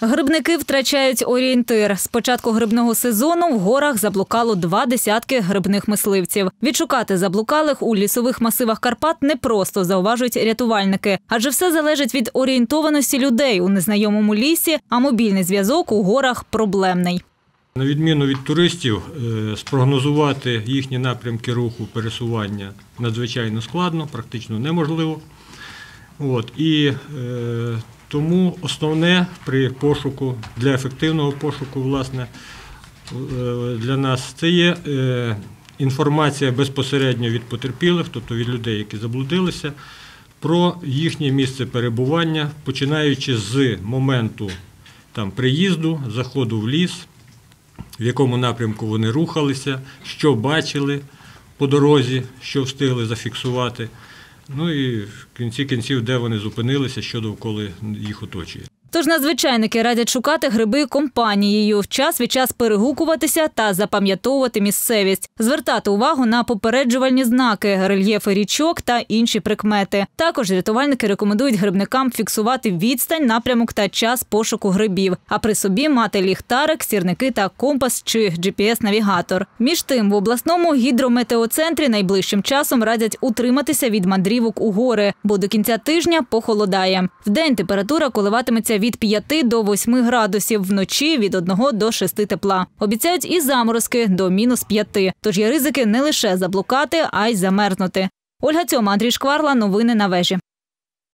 Грибники втрачають орієнтир. З початку грибного сезону в горах заблукало два десятки грибних мисливців. Відшукати заблукалих у лісових масивах Карпат непросто, зауважують рятувальники, адже все залежить від орієнтованості людей у незнайомому лісі, а мобільний зв'язок у горах проблемний. На відміну від туристів, е, спрогнозувати їхні напрямки руху пересування надзвичайно складно, практично неможливо. От, і е, тому основне при пошуку, для ефективного пошуку, власне, е, для нас це є е, інформація безпосередньо від потерпілих, тобто від людей, які заблудилися, про їхнє місце перебування, починаючи з моменту там, приїзду, заходу в ліс, в якому напрямку вони рухалися, що бачили по дорозі, що встигли зафіксувати. Ну і в кінці кінців, де вони зупинилися, що довкола їх оточує. Тож надзвичайники радять шукати гриби компанією, час від час перегукуватися та запам'ятовувати місцевість, звертати увагу на попереджувальні знаки, рельєфи річок та інші прикмети. Також рятувальники рекомендують грибникам фіксувати відстань, напрямок та час пошуку грибів, а при собі мати ліхтарик, сірники та компас чи GPS-навігатор. Між тим, в обласному гідрометеоцентрі найближчим часом радять утриматися від мандрівок у гори, бо до кінця тижня похолодає. Вдень температура коливатиметься від 5 до 8 градусів, вночі від 1 до 6 тепла. Обіцяють і заморозки до мінус 5. Тож є ризики не лише заблукати, а й замерзнути. Ольга Цьома, Андрій Шкварла. Новини на вежі.